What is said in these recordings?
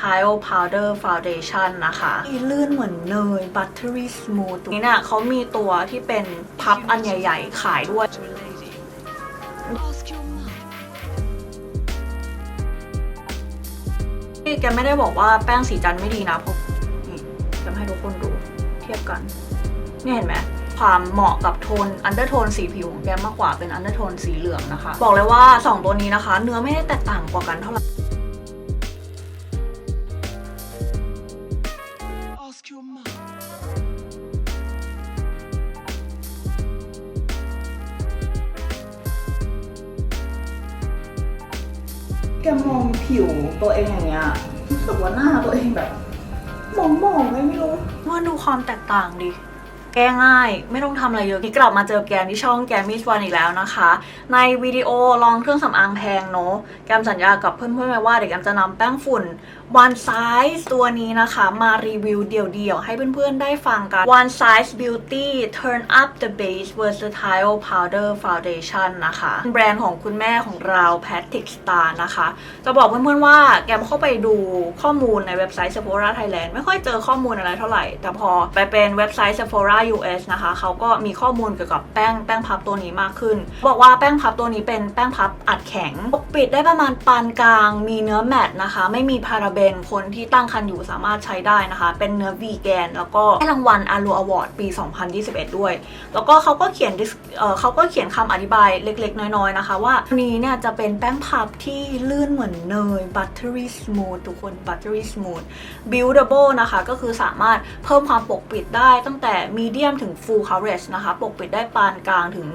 Tile Powder Foundation นะคะที่ลื่นเหมือนเนย Buttery Smooth นี้เนี่ยเขามีตัวที่เป็นพับอันใหญ่ๆ ขายด้วยที่แกไม่ได้บอกว่าแป้งสีจันทร์ไม่ดีนะเพราะนี่จะให้ทุกคนดูเทียบกัน นี่เห็นไหมความเหมาะกับโทนอันเดอร์โทนสีผิวของแกมากกว่าเป็นอันเดอร์โทนสีเหลืองนะคะ บอกเลยว่า 2 ตัวนี้นะคะ เนื้อไม่ได้แตกต่างกว่ากันเท่าไหร่ แกมองผิวตัวเองอย่างเงี้ยรู้สึกว่าหน้าตัวเองแบบมองมองๆไงไม่รู้ว่าดูความแตกต่างดิ แก้ง่าย ไม่ต้องทำอะไรเยอะนี่กลับมาเจอแกมที่ช่องแกมมิสวันอีกแล้วนะคะ ในวิดีโอลองเครื่องสำอางแพงเนอะแกมสัญญากับเพื่อนๆไว้ว่าเดี๋ยวแกมจะนำแป้งฝุ่น One Size ตัวนี้นะคะ มารีวิวเดี่ยวๆ ให้เพื่อนๆได้ฟังกัน One Size Beauty Turn Up the Base Versatile Powder Foundation นะคะเป็นแบรนด์ของคุณแม่ของเรา Patrick Star นะคะ จะบอกเพื่อนๆว่าแกมเข้าไปดูข้อมูลในเว็บไซต์ Sephora Thailand ไม่ค่อยเจอข้อมูลอะไรเท่าไหร่ แต่พอไปเป็นเว็บไซต์ Sephora US นะคะ เขาก็มีข้อมูลเกี่ยวกับแป้งแป้งพับตัวนี้มากขึ้น บอกว่าแป้งพับตัวนี้เป็นแป้งพับอัดแข็ง ปกปิดได้ประมาณปานกลาง มีเนื้อแมตต์นะคะ ไม่มีพาราเบน คนที่ตั้งครรภ์อยู่สามารถใช้ได้นะคะ เป็นเนื้อวีแกน แล้วก็ให้รางวัลอารูอวอร์ดปี 2021 ด้วย แล้วก็เขาก็เขียนเขาก็เขียนคำอธิบายเล็ก ๆ น้อยๆนะคะ ว่าอันนี้เนี่ยจะเป็นแป้งพับที่ลื่นเหมือนเนย buttery smooth ทุกคน buttery smooth buildable นะคะ ก็คือสามารถเพิ่มความปกปิดได้ตั้งแต่ medium ยืมถึง full coverage นะคะ ปกปิดได้ปานกลางถึง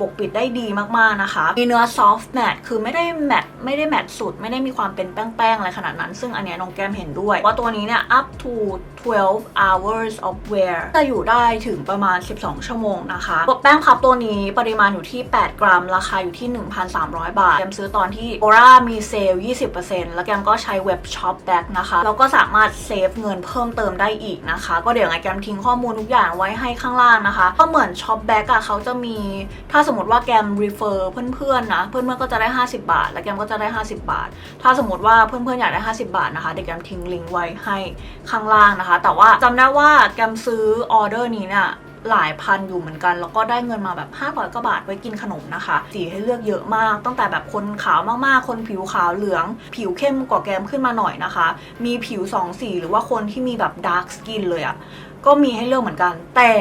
ปกปิดได้ดีมากๆนะคะ มีเนื้อ soft matte คือไม่ได้ matte ไม่ได้ matte สุด ไม่ได้มีความเป็นแป้งๆอะไรขนาดนั้น ซึ่งอันเนี้ยน้องแก้มเห็นด้วย ว่าตัวนี้เนี่ย up to 12 hours of wear จะอยู่ได้ถึงประมาณ 12 ชั่วโมงนะคะแป้งพับตัวนี้ปริมาณอยู่ที่ 8 กรัม ราคาอยู่ที่ 1,300 บาท แกมซื้อตอนที่ Ora มีเซลล์20%แล้วแกมก็ใช้เว็บช็อปแบ็กนะคะ แล้วก็สามารถเซฟเงินเพิ่มเติมได้อีกนะคะ ก็เดี๋ยวไงแกมทิ้งข้อมูลทุกอย่างไว้ให้ข้างล่างนะคะ ก็เหมือนช็อปแบ็กอะเขาจะมี ถ้าสมมติว่าแกม refer เพื่อนๆนะเพื่อนๆก็จะได้ 50 บาท แล้วแกมก็จะได้ 50 บาท ถ้าสมมติว่าเพื่อนๆอยากได้ 50 บาทนะคะเดี๋ยวแกมทิ้งลิงก์ไว้ให้ข้างล่างนะคะ แต่ว่าจำได้ว่าแกมซื้อออเดอร์นี้เนี่ยหลายพันอยู่เหมือนกัน แล้วก็ได้เงินมาแบบ500กว่าบาทไว้กินขนมนะคะ สีให้เลือกเยอะมาก ตั้งแต่แบบคนขาวมากๆ คนผิวขาวเหลือง ผิวเข้มกว่าแกมขึ้นมาหน่อยนะคะ มีผิวสองสีหรือว่าคนที่มีแบบดาร์กสกินเลยอะ ก็มีให้เลือกเหมือนกัน แต่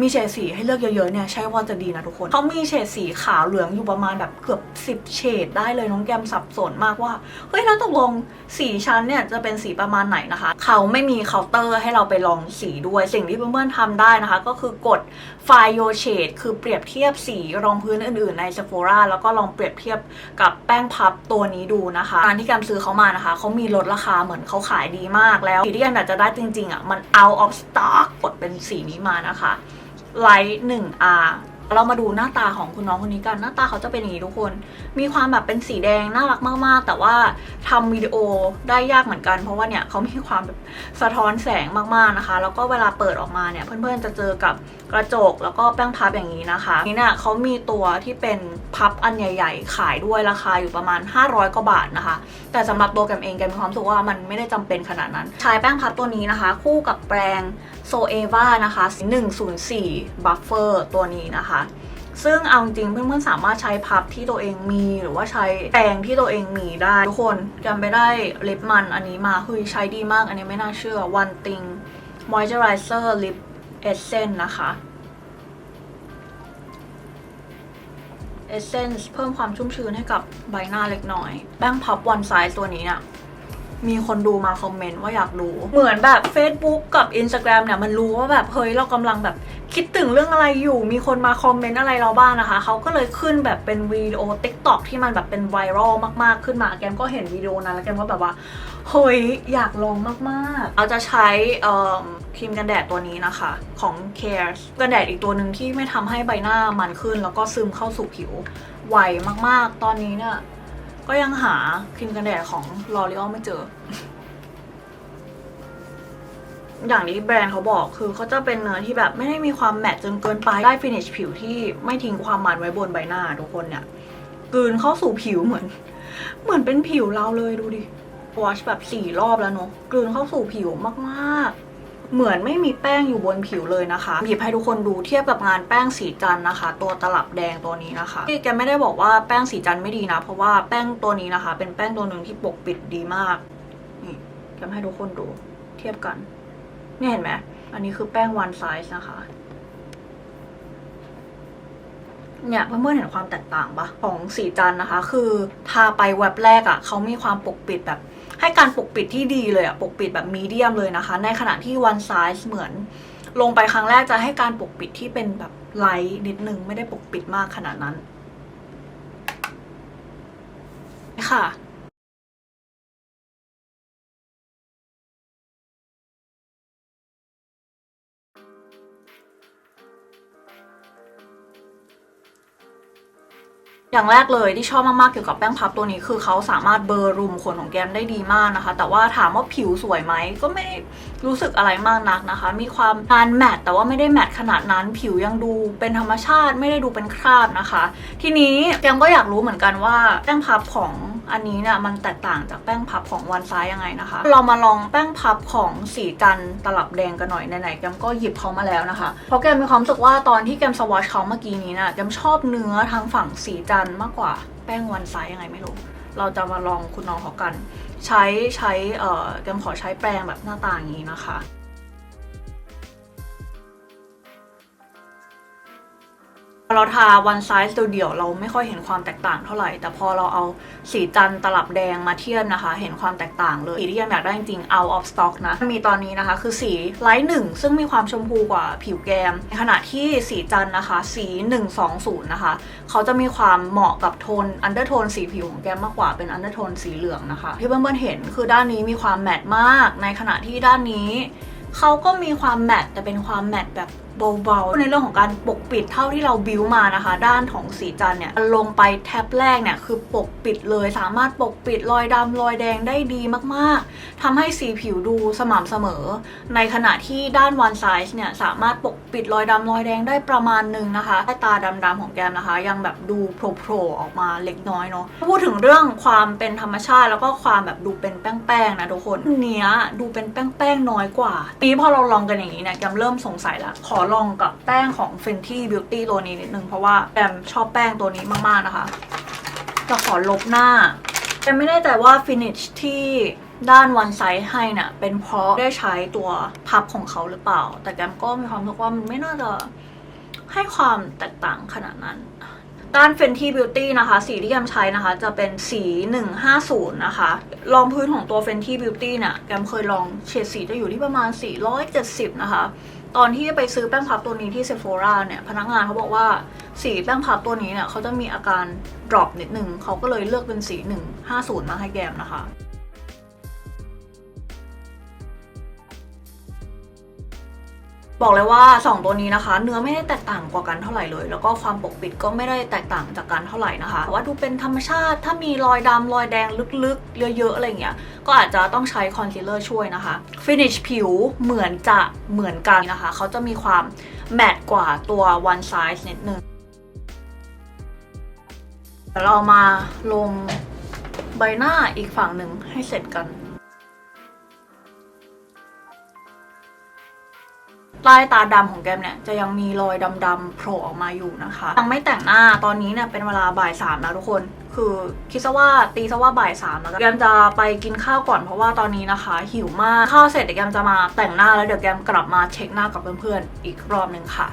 มีเฉดสีให้เลือกเยอะๆเนี่ยใช่ว่าจะดีนะทุกคน เขามีเฉดสีขาวเหลืองอยู่ประมาณแบบเกือบ 10 เฉดได้เลยน้องแกมสับสนมากว่า เฮ้ยแล้วตกลงสีชั้นเนี่ยจะเป็นสีประมาณไหนนะคะ เขาไม่มีเคาน์เตอร์ให้เราไปลองสีด้วย สิ่งที่เพื่อนๆทำได้นะคะ ก็คือกดไฟล์โยเชดคือเปรียบเทียบสีรองพื้นอื่นๆใน Sephora แล้วก็ลองเปรียบเทียบกับแป้งพับตัวนี้ดูนะคะการที่แกมซื้อเขามานะคะเขามีลดราคาเหมือนเขาขายดีมากแล้วสีที่แกมอยากจะได้จริงๆอะมัน out of stock กดเป็นสีนี้มานะคะ ไลท์ 1R เรามาดูหน้าตาของคุณน้องคนนี้กัน หน้าตาเขาจะเป็นอย่างนี้ทุกคน มีความแบบเป็นสีแดงน่ารักมาก ๆ แต่ว่าทำวิดีโอได้ยากเหมือนกัน เพราะว่าเนี่ยเขามีความแบบสะท้อนแสงมาก ๆ นะคะ แล้วก็เวลาเปิดออกมาเนี่ย เพื่อน ๆ จะเจอกับกระจกแล้วก็แป้งพับอย่างนี้นะคะ นี่เนี่ยเขามีตัวที่เป็น พับอันใหญ่ ๆ ขายด้วยราคาอยู่ประมาณ 500กว่าบาทนะคะ แต่สำหรับตัวแกมเองแกมีความรู้สึกว่ามันไม่ได้จำเป็นขนาดนั้น ใช้แป้งพับตัวนี้นะคะ คู่กับแปรงโซเอวานะคะ104 Buffer ตัวนี้นะคะซึ่งเอาจริงเพื่อนๆสามารถใช้พับที่ตัวเองมีหรือว่าใช้แปรงที่ตัวเองมีได้ ทุกคนจำไปได้ลิปมันอันนี้มาคือใช้ดีมากอันนี้ไม่น่าเชื่อ One Thing Moisturizer Lip Essence นะคะ Essence เพิ่มความชุ่มชื้นให้กับใบหน้าเล็กน้อย แป้งพับ One Size ตัวนี้เนี่ยมีคนดูมาคอมเมนต์ว่าอยากรู้ เหมือนแบบ Facebook กับ Instagram เนี่ยมันรู้ว่าแบบเฮ้ยเรากำลังแบบคิดถึงเรื่องอะไรอยู่ มีคนมาคอมเมนต์อะไรเราบ้างนะคะ เขาก็เลยขึ้นแบบเป็นวิดีโอ TikTok ที่มันแบบเป็นไวรัลมากๆขึ้นมา แกมก็เห็นวิดีโอนั้นแล้วแกมก็แบบว่า เฮ้ย อยากลองมากๆเราจะใช้ครีมกันแดดตัวนี้นะคะของ Care กันแดดอีกตัวหนึ่งที่ไม่ทำให้ใบหน้ามันขึ้น แล้วก็ซึมเข้าสู่ผิวไวมากๆ ตอนนี้เนี่ยก็ยังหาครีมกันแดดของ L'Oreal ไม่เจอ อย่างที่แบรนด์เขาบอกคือเขาจะเป็นเนื้อที่แบบไม่ได้มีความแมตต์จนเกินไป ได้ฟินิชผิวที่ไม่ทิ้งความมันไว้บนใบหน้าทุกคนเนี่ยกืนเข้าสู่ผิวเหมือน เหมือนเป็นผิวเราเลยดูดิ วอชแบบสี่รอบแล้วเนอะกลืนเข้าสู่ผิวมากๆ เหมือนไม่มีแป้งอยู่บนผิวเลยนะคะ หยิบให้ทุกคนดูเทียบกับงานแป้งสีจันนะคะ ตัวตลับแดงตัวนี้นะคะที่แกไม่ได้บอกว่าแป้งสีจันไม่ดีนะ เพราะว่าแป้งตัวนี้นะคะ เป็นแป้งตัวหนึ่งที่ปกปิดดีมากนี่แกให้ทุกคนดูเทียบกันเนี่ยเห็นไหมอันนี้คือแป้ง one size นะคะเนี่ยเพื่อนๆเห็นความแตกต่างปะของสีจันนะคะ คือทาไปแวบแรกอะ่ะเขามีความปกปิดแบบ ให้การปกปิดที่ดีเลยอะ่ะปกปิดแบบมีเดียมเลยนะคะ ในขณะที่ one size เหมือน ลงไปครั้งแรกจะให้การปกปิดที่เป็นแบบไลท์นิดนึง ไม่ได้ปกปิดมากขนาดนั้นค่ะ อย่างแรกเลยที่ชอบมากๆเกี่ยวกับแป้งพับตัวนี้คือเขาสามารถเบลอร์รุมขนของแก้มได้ดีมากนะคะ แต่ว่าถามว่าผิวสวยไหมก็ไม่รู้สึกอะไรมากนักนะคะ มีความนานแมตต์แต่ว่าไม่ได้แมตต์ขนาดนั้นผิวยังดูเป็นธรรมชาติไม่ได้ดูเป็นคราบนะคะ ทีนี้แก้มก็อยากรู้เหมือนกันว่าแป้งพับของ อันนี้เนี่ยมันแตกต่างจากแป้งพับของวันซ้ายยังไงนะคะ เรามาลองแป้งพับของสีจันตลับแดงกันหน่อยไหนๆแกมก็หยิบเขามาแล้วนะคะ เพราะแกมมีความรู้สึกว่าตอนที่แกมสวอชเขาเมื่อกี้นี้นะแกมชอบเนื้อทางฝั่งสีจันมากกว่าแป้งวันซ้ายยังไงไม่รู้เราจะมาลองคุณน้องเขากัน ใช้ใช้เอ่อแกมขอใช้แปรงแบบหน้าตาอย่างนี้นะคะ เราทา one size เดียวเราไม่ค่อยเห็นความแตกต่างเท่าไหร่ แต่พอเราเอาสีจันตลับแดงมาเทียบนะคะ เห็นความแตกต่างเลยสีที่ยังอยากได้จริงๆ out of stock นะ มีตอนนี้นะคะ คือสีไลท์หนึ่งซึ่งมีความชมพูกว่าผิวแกม ในขณะที่สีจันนะคะ สี 120 นะคะ เขาจะมีความเหมาะกับโทน undertone สีผิวของแกมมากกว่าเป็น undertone สีเหลืองนะคะ ที่เพื่อนๆเห็นคือด้านนี้มีความแมตต์มาก ในขณะที่ด้านนี้เขาก็มีความแมตต์แต่เป็นความแมตต์แบบเบาๆ ในเรื่องของการปกปิดเท่าที่เราบิวมานะคะ ด้านของสีจันเนี่ยลงไปแท็บแรกเนี่ยคือปกปิดเลยสามารถปกปิดรอยดำรอยแดงได้ดีมากๆทำให้สีผิวดูสม่ำเสมอ ในขณะที่ด้าน one size เนี่ยสามารถปกปิดรอยดำรอยแดงได้ประมาณหนึ่งนะคะใต้ตาดำๆของแกมนะคะ ยังแบบดูโผล่ๆออกมาเล็กน้อยเนาะพูดถึงเรื่องความเป็นธรรมชาติแล้วก็ความแบบดูเป็นแป้งๆนะทุกคนเนี้ยดูเป็นแป้งๆน้อยกว่าทีพอเราลองกันอย่างนี้เนี่ยแกมเริ่มสงสัยละขอลองกับแป้งของ Fenty Beauty ตัวนี้นิดนึง เพราะว่าแกมชอบแป้งตัวนี้มากๆนะคะจะขอลบหน้าแกมไม่แน่ใจว่า finish ที่ด้านวันไซส์ให้น่ะเป็นเพราะได้ใช้ตัวพับของเขาหรือเปล่า แต่แกมก็มีความรู้สึกว่ามันไม่น่าจะให้ความแตกต่างขนาดนั้น ด้าน Fenty Beauty นะคะ สีที่แกมใช้นะคะ จะเป็นสี 150 นะคะ รองพื้นของตัว Fenty Beauty เนี่ยแกมเคยลองเฉดสีจะอยู่ที่ประมาณ 470 นะคะ ตอนที่ไปซื้อแป้งพับตัวนี้ที่เซฟ h o r a เนี่ย พนักงานเขาบอกว่าสีแป้งพับตัวนี้เนี่ยเขาจะมีอาการดรอปนิดนึงเขาก็เลยเลือกเป็นสี 150 มาให้แกมนะคะ บอกเลยว่า 2 ตัวนี้นะคะ เนื้อไม่ได้แตกต่างกว่ากันเท่าไหร่เลย แล้วก็ความปกปิดก็ไม่ได้แตกต่างจากกันเท่าไหร่นะคะแต่ว่าดูเป็นธรรมชาติถ้ามีรอยดำรอยแดงลึกๆ เยอะๆอะไรเงี้ยก็อาจจะต้องใช้คอนซีลเลอร์ช่วยนะคะ finish ผิวเหมือนจะเหมือนกันนะคะเขาจะมีความแมตต์กว่าตัว one size นิดนึงเดี๋ยวเรามาลงใบหน้าอีกฝั่งหนึ่งให้เสร็จกัน ใต้ตาดำของแกมเนี่ยจะยังมีรอยดำๆโผล่ออกมาอยู่นะคะยังไม่แต่งหน้าตอนนี้เนี่ยเป็นเวลาบ่ายสามแล้วทุกคน คือคิดซะว่าตีซะว่าบ่ายสามแล้วแกมจะไปกินข้าวก่อนเพราะว่าตอนนี้นะคะ หิวมากข้าวเสร็จเดี๋ยวแกมจะมาแต่งหน้าแล้วเดี๋ยวแกมกลับมาเช็คหน้ากับเพื่อนๆอีกรอบหนึ่งค่ะ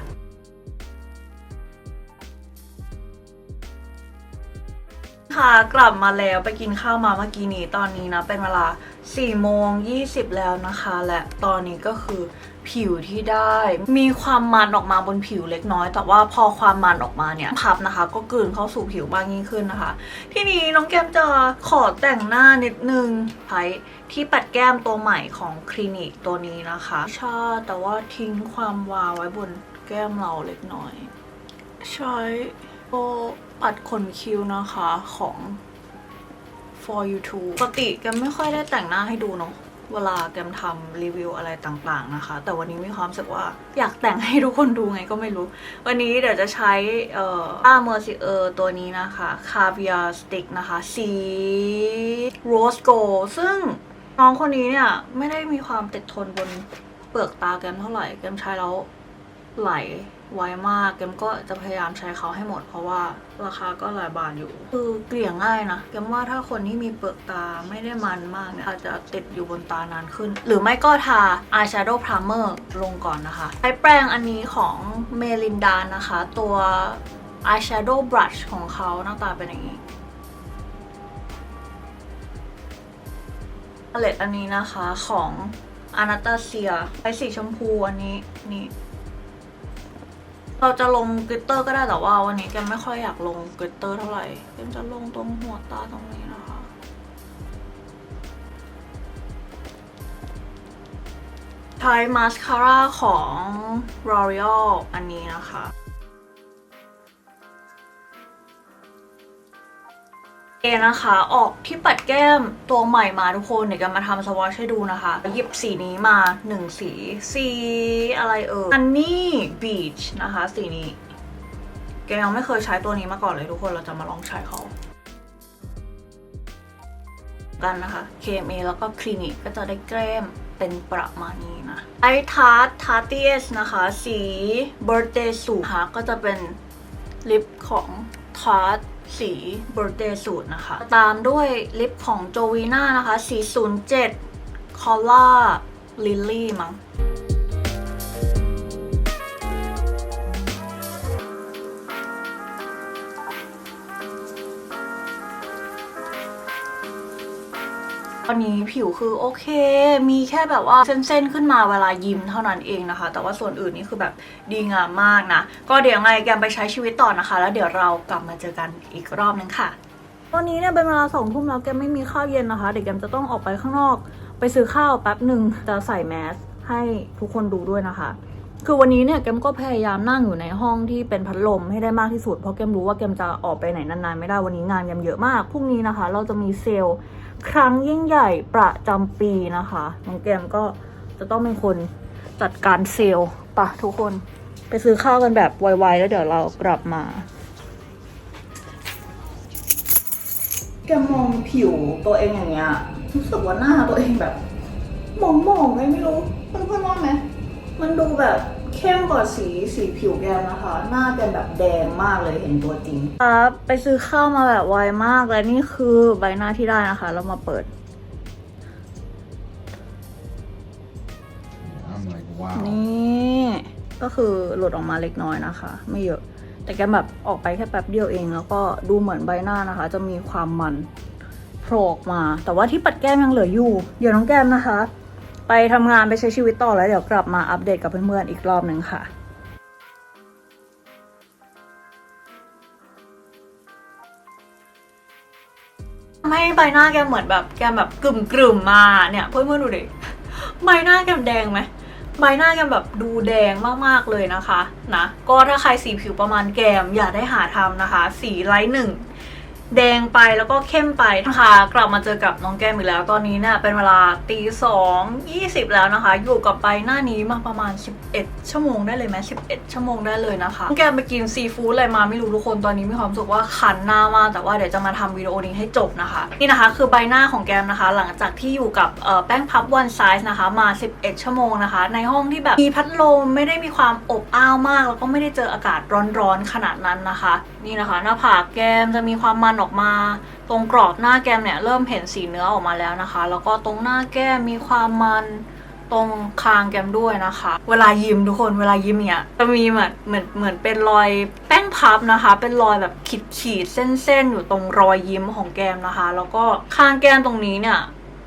ค่ะกลับมาแล้วไปกินข้าวมาเมื่อกี้นี้ตอนนี้นะเป็นเวลา4โมง20 แล้วนะคะ และตอนนี้ก็คือ ผิวที่ได้ มีความมันออกมาบนผิวเล็กน้อย แต่ว่าพอความมันออกมาเนี่ยพับนะคะ ก็กลืนเข้าสู่ผิวมากยิ่งขึ้นนะคะ ทีนี้น้องแก้มจะขอแต่งหน้านิดนึงใช้ที่ปัดแก้มตัวใหม่ของคลินิกตัวนี้นะคะชาแต่ว่าทิ้งความวาวไว้บนแก้มเราเล็กน้อย ใช้โบปัดขนคิ้วนะคะของ for you too ปกติแกไม่ค่อยได้แต่งหน้าให้ดูเนาะ เวลาแกมทำรีวิวอะไรต่างๆนะคะ แต่วันนี้มีความรู้สึกว่าอยากแต่งให้ทุกคนดูไงก็ไม่รู้ วันนี้เดี๋ยวจะใช้เอ่ออาเมอร์ซิเออร์ตัวนี้นะคะคา v ิ a สติกนะคะ สีโรสโกซึ่งน้องคนนี้เนี่ย ไม่ได้มีความติดทนบนเปลือกตาแกมเท่าไหร่ แกมใช้แล้วไหล ไวมากแกมก็จะพยายามใช้เขาให้หมด เพราะว่าราคาก็หลายบาทอยู่ คือเกลี่ยง่ายนะแกมว่าถ้าคนที่มีเปลือกตาไม่ได้มันมากเนี่ยอาจจะติดอยู่บนตานานขึ้น หรือไม่ก็ทา eyeshadow primer ลงก่อนนะคะ ใช้แปรงอันนี้ของเมลินดานะคะ ตัว eyeshadow brush ของเขาหน้าตาเป็นอย่างนี้พาเลตอันนี้นะคะของอนาตาเซียใช้สีชมพูอันนี้นี่ เราจะลงกริตเตอร์ก็ได้แต่ว่าวันนี้แกไม่ค่อยอยากลงกริตเตอร์เท่าไหร่แกจะลงตรงหัวตาตรงนี้นะคะใช้มาสคาร่าของ L'Oreal อันนี้นะคะ เอนะคะ ออกที่ปัดแก้มตัวใหม่มาทุกคนเดี๋ยวกันมาทำสวอชให้ดูนะคะ หยิบสีนี้มาหนึ่งสี สีอะไรเอ่ยอันนี้บีชนะคะ สีนี้แกยังไม่เคยใช้ตัวนี้มาก่อนเลยทุกคนเราจะมาลองใช้เขากันนะคะ KMA แล้วก็คลินิกก็จะได้แก้มเป็นประมาณนี้นะไอทาร์ตทาร์ตีเอสนะคะ สี Birthday Suit นะคะก็จะเป็นลิปของทาร์ต สี Birthday Suit นะคะ ตามด้วยลิปของโจวีน่านะคะ สี 07 Color Lily มั้งตอนนี้ผิวคือโอเค มีแค่แบบว่าเส้นๆ ขึ้นมาเวลายิ้มเท่านั้นเองนะคะ แต่ว่าส่วนอื่นนี่คือแบบ ดีงามมากนะ ก็เดี๋ยวไงแกมไปใช้ชีวิตต่อนะคะ แล้วเดี๋ยวเรากลับมาเจอกันอีกรอบนึงค่ะ ตอนนี้เนี่ยเป็นเวลาสองทุ่มแล้วแกไม่มีข้าวเย็นนะคะ เดี๋ยวแกมจะต้องออกไปข้างนอก ไปซื้อข้าวแป๊บหนึ่งจะใส่แมสให้ทุกคนดูด้วยนะคะ คือวันนี้เนี่ยแกมก็พยายามนั่งอยู่ในห้องที่เป็นพัดลมให้ได้มากที่สุด เพราะแกมรู้ว่าแกมจะออกไปไหนนานๆไม่ได้ วันนี้งานแกมเยอะมาก พรุ่งนี้นะคะ เราจะมีเซลล์ครั้งยิ่งใหญ่ประจำปีนะคะ น้องแกมก็จะต้องเป็นคนจัดการเซลล์ปะทุกคน ไปซื้อข้าวกันแบบไวๆแล้วเดี๋ยวเรากลับมาแกมองผิวตัวเองอย่างเงี้ยรู้สึกว่าหน้าตัวเองแบบหมองๆไงไม่รู้เพื่อนๆว่าไหมมันดูแบบเข้มกว่าสีสีผิวแกมนะคะ หน้าแกมแบบแดงมากเลยเห็นตัวจริงครับไปซื้อข้าวมาแบบไวมากและนี่คือใบหน้าที่ได้นะคะ เรามาเปิด I'm like, wow. นี่ ก็คือหลุดออกมาเล็กน้อยนะคะ ไม่เยอะ แต่แกแบบออกไปแค่แป๊บเดียวเอง แล้วก็ดูเหมือนใบหน้านะคะ จะมีความมันโผล่ออกมา แต่ว่าที่ปัดแก้มยังเหลืออยู่ เดี๋ยวน้องแก้มนะคะ ไปทำงานไปใช้ชีวิตต่อแล้วเดี๋ยวกลับมาอัปเดตกับเพื่อนๆอีกรอบหนึ่งค่ะไม่ใบหน้าแกเหมือนแบบแกแบบกลุ่มกลุ่มๆมาเนี่ยเพื่อนๆดูดิใบหน้าแกมแดงไหม ใบหน้าแกมแบบดูแดงมากๆเลยนะคะนะก็ถ้าใครสีผิวประมาณแกมอย่าได้หาทำนะคะ สีไลท์หนึ่ง แดงไปแล้วก็เข้มไปนะคะกลับมาเจอกับน้องแก้มอีกแล้วตอนนี้เนี่ยเป็นเวลาตีสองยี่สิบแล้วนะคะ อยู่กับใบหน้านี้มาประมาณ 11 ชั่วโมงได้เลยไหม11ชั่วโมงได้เลยนะคะน้องแก้มไปกินซีฟู้ดอะไรมาไม่รู้ทุกคนตอนนี้มีความรู้สึกว่าคันหน้ามากแต่ว่าเดี๋ยวจะมาทำวิดีโอนี้ให้จบนะคะ นี่นะคะ คือใบหน้าของแก้มนะคะ หลังจากที่อยู่กับแป้งพับวันไซส์นะคะมา 11 ชั่วโมงนะคะ ในห้องที่แบบมีพัดลมไม่ได้มีความอบอ้าวมาก แล้วก็ไม่ได้เจออากาศร้อนๆขนาดนั้นนะคะ นี่นะคะ หน้าผากแก้มจะมีความมันออกมา ตรงกรอบหน้าแก้มเนี่ยเริ่มเห็นสีเนื้อออกมาแล้วนะคะ แล้วก็ตรงหน้าแก้มมีความมันตรงคางแก้มด้วยนะคะ เวลายิ้มทุกคนเวลายิ้มเนี่ยจะมีเหมือนเหมือนเหมือนเป็นรอยแป้งพับนะคะ เป็นรอยแบบขีดขีดๆเส้นๆอยู่ตรงรอยยิ้มของแก้มนะคะ แล้วก็คางแก้มตรงนี้เนี่ย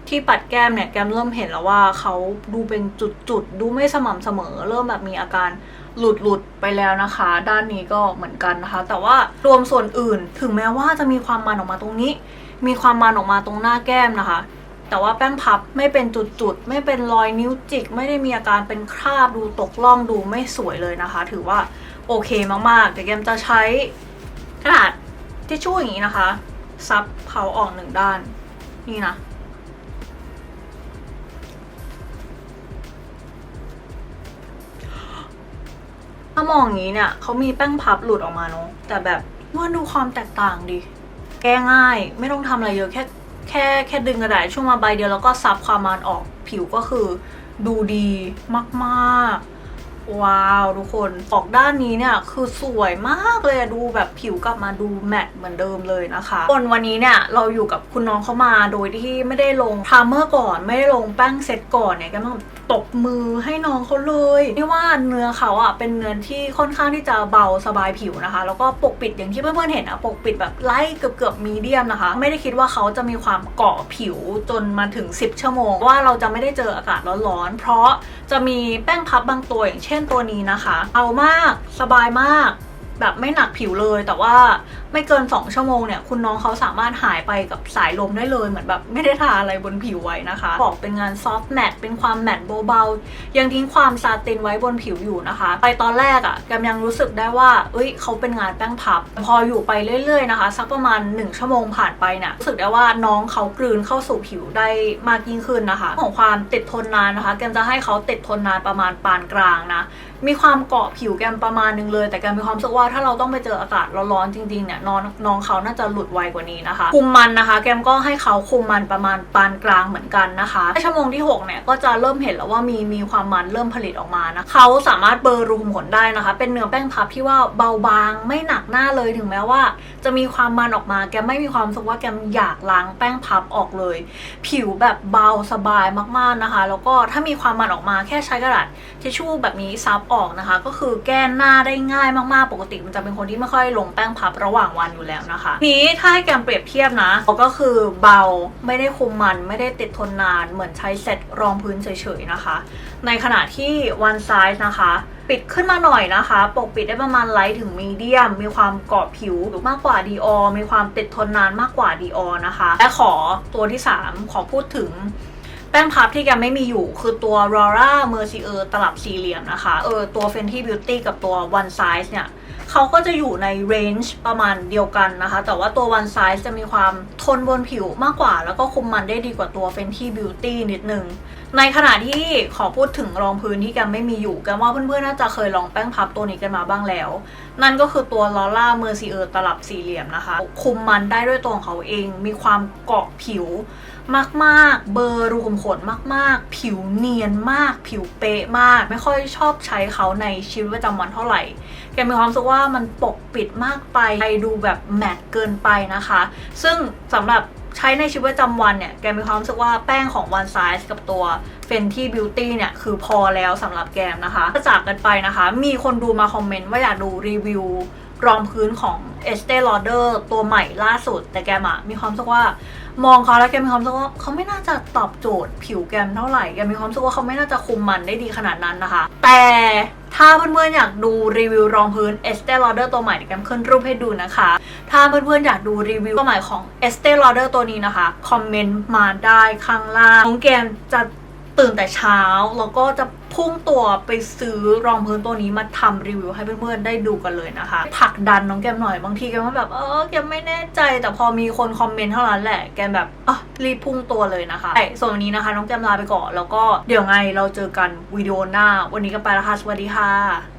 ที่ปัดแก้มเนี่ยแก้มเริ่มเห็นแล้วว่าเขาดูเป็นจุดๆ ดูไม่สม่ำเสมอ เริ่มแบบมีอาการ หลุดหลุดๆไปแล้วนะคะ ด้านนี้ก็เหมือนกันนะคะ แต่ว่ารวมส่วนอื่นถึงแม้ว่าจะมีความมันออกมาตรงนี้ มีความมันออกมาตรงหน้าแก้มนะคะ แต่ว่าแป้งพับไม่เป็นจุดๆ ไม่เป็นรอยนิ้วจิก ไม่ได้มีอาการเป็นคราบดูตกล่องดูไม่สวยเลยนะคะ ถือว่าโอเคมากๆแต่แกมจะใช้กระดาษทิชชู่อย่างนี้นะคะ ซับเขาออกหนึ่งด้านนี่นะ ถ้ามองอย่างนี้เนี่ยเขามีแป้งพับหลุดออกมาเนาะแต่แบบว่าดูความแตกต่างดิแก้ง่ายไม่ต้องทำอะไรเยอะแค่แค่แค่ดึงกระดาษช่วงมาใบเดียวแล้วก็ซับความมันออกผิวก็คือ ดูดีมากๆ ว้าวทุกคนออกด้านนี้เนี่ยคือสวยมากเลยดูแบบผิวกลับมาดูแมตต์เหมือนเดิมเลยนะคะคนวันนี้เนี่ยเราอยู่กับคุณน้องเข้ามาโดยที่ไม่ได้ลงพรามเมอร์ก่อน ไม่ได้ลงแป้งเซตก่อนเนี่ยก็ต้อง ตบมือให้น้องเขาเลยนี่ว่าเนื้อเขาอะเป็นเนื้อที่ค่อนข้างที่จะเบาสบายผิวนะคะ แล้วก็ปกปิดอย่างที่เพื่อนๆเห็นอะปกปิดแบบไล่เกือบเกือบมีเดียมนะคะ ไม่ได้คิดว่าเขาจะมีความเกาะผิวจนมาถึง 10 ชั่วโมง ว่าเราจะไม่ได้เจออากาศร้อนๆ เพราะจะมีแป้งพับบางตัวอย่างเช่นตัวนี้นะคะ เอามากสบายมากแบบไม่หนักผิวเลยแต่ว่า ไม่เกิน 2 ชั่วโมงเนี่ยคุณน้องเขาสามารถหายไปกับสายลมได้เลยเหมือนแบบไม่ได้ทาอะไรบนผิวไว้นะคะ บอกเป็นงานซอฟต์แมตเป็นความแมตเบาๆยังทิ้งความซาตินไว้บนผิวอยู่นะคะ ไปตอนแรกอะ่ะแกมยังรู้สึกได้ว่า เอ้ยเขาเป็นงานแป้งพับ พออยู่ไปเรื่อยๆนะคะสักประมาณ 1 ชั่วโมงผ่านไปเนี่ยรู้สึกได้ว่าน้องเขากลืนเข้าสู่ผิวได้มากยิ่งขึ้นนะคะ ของความติดทนนานนะคะแกมจะให้เขาติดทนนานประมาณปานกลางนะมีความเกาะผิวแกมประมาณนึงเลย แต่แกมมีความรู้สึกว่าถ้าเราต้องไปเจออากาศร้อนๆจริงๆเนี่ยน้องน้องเขาน่าจะหลุดไวกว่านี้นะคะ คุมมันนะคะ แกมก็ให้เขาคุมมันประมาณปานกลางเหมือนกันนะคะในชั่วโมงที่6เนี่ยก็จะเริ่มเห็นแล้วว่ามีมีความมันเริ่มผลิตออกมานะเขาสามารถเบอรูขุมขนได้นะคะ เป็นเนื้อแป้งพับที่ว่าเบาบางไม่หนักหน้าเลยถึงแม้ว่า จะมีความมันออกมา แกมไม่มีความรู้สึกว่าแกมอยากล้างแป้งพับออกเลย ผิวแบบเบาสบายมากๆนะคะ แล้วก็ถ้ามีความมันออกมาแค่ใช้กระดาษทิชชู่แบบนี้ซับออกนะคะ ก็คือแก้หน้าได้ง่ายมากๆ ปกติมันจะเป็นคนที่ไม่ค่อยลงแป้งพับระหว่างวันอยู่แล้วนะคะ นี้ถ้าให้แกมเปรียบเทียบนะก็คือเบาไม่ได้คุมมันไม่ได้ติดทนนานเหมือนใช้เซ็ตรองพื้นเฉยๆนะคะ ในขณะที่ one size นะคะ ปิดขึ้นมาหน่อยนะคะ ปกปิดได้ประมาณไลท์ถึงมีเดียม มีความเกาะผิวมากกว่า Dior มีความติดทนนานมากกว่า Dior นะคะ และขอตัวที่ 3 ขอพูดถึงแป้งพับที่แกไม่มีอยู่คือตัว Rora Mercier ตลับสี่เหลี่ยมนะคะ เออ ตัว Fenty Beauty กับตัว One Size เนี่ย เขาก็จะอยู่ในเรนจ์ประมาณเดียวกันนะคะ แต่ว่าตัว One Size จะมีความทนบนผิวมากกว่า แล้วก็คุมมันได้ดีกว่าตัว Fenty Beauty นิดนึง ในขณะที่ขอพูดถึงรองพื้นที่แกไม่มีอยู่แกว่าเพื่อนๆน่าจะเคยลองแป้งพับตัวนี้กันมาบ้างแล้ว นั่นก็คือตัวลอร่าเมอร์ซีเออร์ตลับสี่เหลี่ยมนะคะ คุมมันได้ด้วยตัวของเขาเอง มีความเกาะผิวมากๆ เบอร์รูขุมขนมากๆ ผิวเนียนมาก ผิวเป๊ะมาก ไม่ค่อยชอบใช้เขาในชีวิตประจำวันเท่าไหร่ แกมีความรู้สึกว่ามันปกปิดมากไป ไปดูแบบแมตต์เกินไปนะคะ ซึ่งสำหรับ ใช้ในชีวิตประจำวันเนี่ย แกมีความรู้สึกว่าแป้งของ One Size กับตัว Fenty Beauty เนี่ย คือพอแล้วสำหรับแกมนะคะถ้าจากกันไปนะคะ มีคนดูมาคอมเมนต์ว่าอยากดูรีวิวรองพื้นของ Estee Lauder ตัวใหม่ล่าสุด แต่แกมอะมีความรู้สึกว่ามองเขาแล้วแกมีความรู้สึกว่าเขาไม่น่าจะตอบโจทย์ผิวแกมเท่าไหร่แกมีความรู้สึกว่าเขาไม่น่าจะคุมมันได้ดีขนาดนั้นนะคะ แต่ ถ้าเพื่อนๆอยากดูรีวิวรองพื้น Estee Lauder ตัวใหม่เดี๋ยวแกมขึ้นรูปให้ดูนะคะ ถ้าเพื่อนๆอยากดูรีวิวตัวใหม่ของ Estee Lauder ตัวนี้นะคะ คอมเมนต์มาได้ข้างล่าง น้องแกมจะตื่นแต่เช้า แล้วก็จะ พุ่งตัวไปซื้อรองพื้นตัวนี้มาทำรีวิวให้เพื่อนๆได้ดูกันเลยนะคะผลักดันน้องแกมหน่อยบางทีแกมแบบเออแกมไม่แน่ใจ แต่พอมีคนคอมเมนต์เท่านั้นแหละแกมแบบอะรีบพุ่งตัวเลยนะคะใช่ส่วนวันนี้นะคะ น้องแกมลาไปก่อนแล้วก็เดี๋ยวไงเราเจอกันวิดีโอหน้า วันนี้ก็ไปแล้วค่ะสวัสดีค่ะ